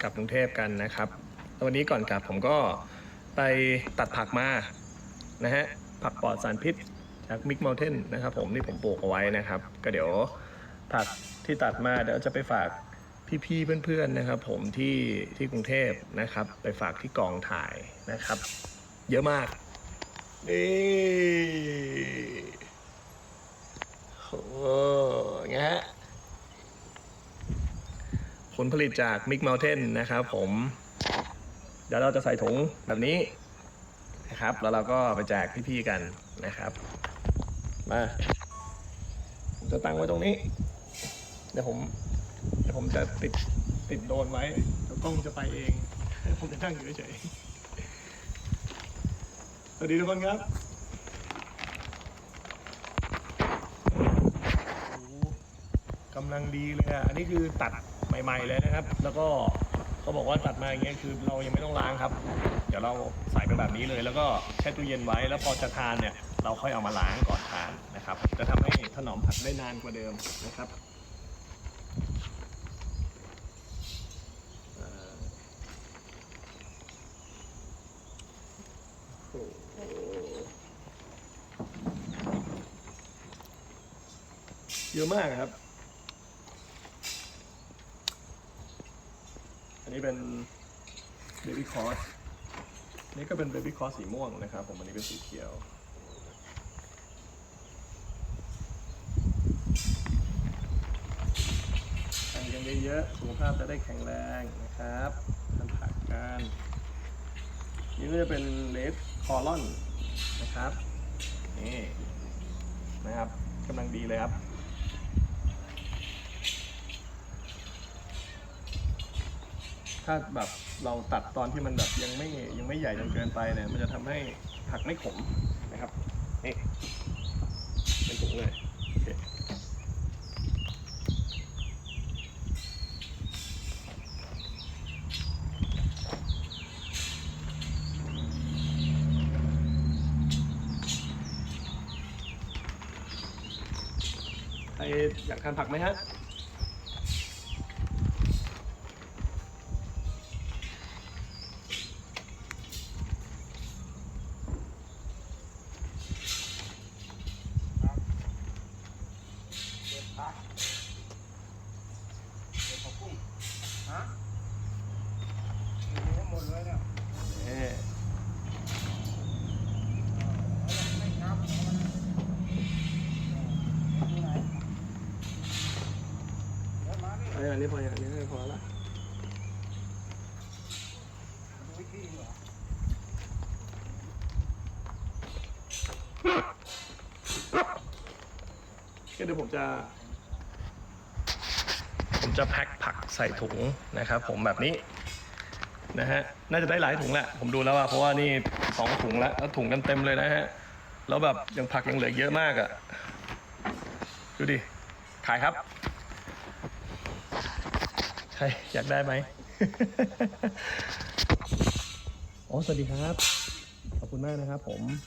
กลับกรุงเทพกันนะครับววันนี้ก่อนกลับผมก็ไปตัดผักมานะฮะผักปลอดสารพิษจากมิกเมลเทนนะครับผมที่ผมปลูกเอาไว้นะครับ ก็เดี๋ยวผักที่ตัดมาเดี๋ยวจะไปฝากพี่ๆเพื่อนๆนะครับ ผมที่ที่กรุงเทพนะครับ ไปฝากที่กองถ่ายนะครับ เยอะมากนี่โอ้ไงฮะ ผลผลิตจาก Mix Mountain นะครับผมเดี๋ยวเราจะใส่ถุงแบบนี้นะครับ แล้วเราก็ไปแจกพี่ๆกันนะครับ มาจะตั้งไว้ตรงนี้ เดี๋ยวผมเดี๋ยวผมจะติดติดโดรนไว้เดี๋ยวกล้องจะไปเอง ผมจะนั่งอยู่เฉยสวัสดีทุกคนครับโอ้โหกำลังดีเลยอะ อันนี้คือตัด ใหม่ ๆ เลยนะครับ แล้วก็เขาบอกว่าตัดมาอย่างเงี้ยคือเรายังไม่ต้องล้างครับ เดี๋ยวเราใส่ไปแบบนี้เลย แล้วก็แช่ตู้เย็นไว้แล้วพอจะทานเนี่ย เราค่อยเอามาล้างก่อนทานนะครับ จะทำให้ถนอมผักได้นานกว่าเดิมนะครับเยอะมากครับ อันนี้เป็นเบบี้คอสนี่ก็เป็นเบบี้คอสสีม่วงนะครับ ผมอันนี้เป็นสีเขียวทานกันเยอะๆสุขภาพจะได้แข็งแรงนะครับทานผักกันนี่ก็จะเป็นเลดคอลอนนะครับนี่นะครับกำลังดีเลยครับ ถ้าแบบเราตัดตอนที่มันแบบยังไม่ยังไม่ใหญ่จนเกินไปเนี่ยมันจะทำให้ผักไม่ขมนะครับนี่เป็นถุงเลยโอเคใครอยากทานผักไหมฮะ ฮะหมดเลยเนี่ย นี่ ไม่ครับที่ไหนเดี๋ยวมาอันนี้อันนี้พออย่างนี้พอละดูวิธีเหรอก็เดี๋ยวผมจะ ผมจะแพ็คผักใส่ถุงนะครับผมแบบนี้นะฮะ น่าจะได้หลายถุงแหละ ผมดูแล้วว่าเพราะว่านี่สองถุงแล้วแล้วถุงกันเต็มเลยนะฮะ แล้วแบบยังผักยังเหลือเยอะมากอะ่ะดูดิ ขายครับ ใครอยากได้ไหมโอ้สวัสดีครับ ขอบคุณมากนะครับผม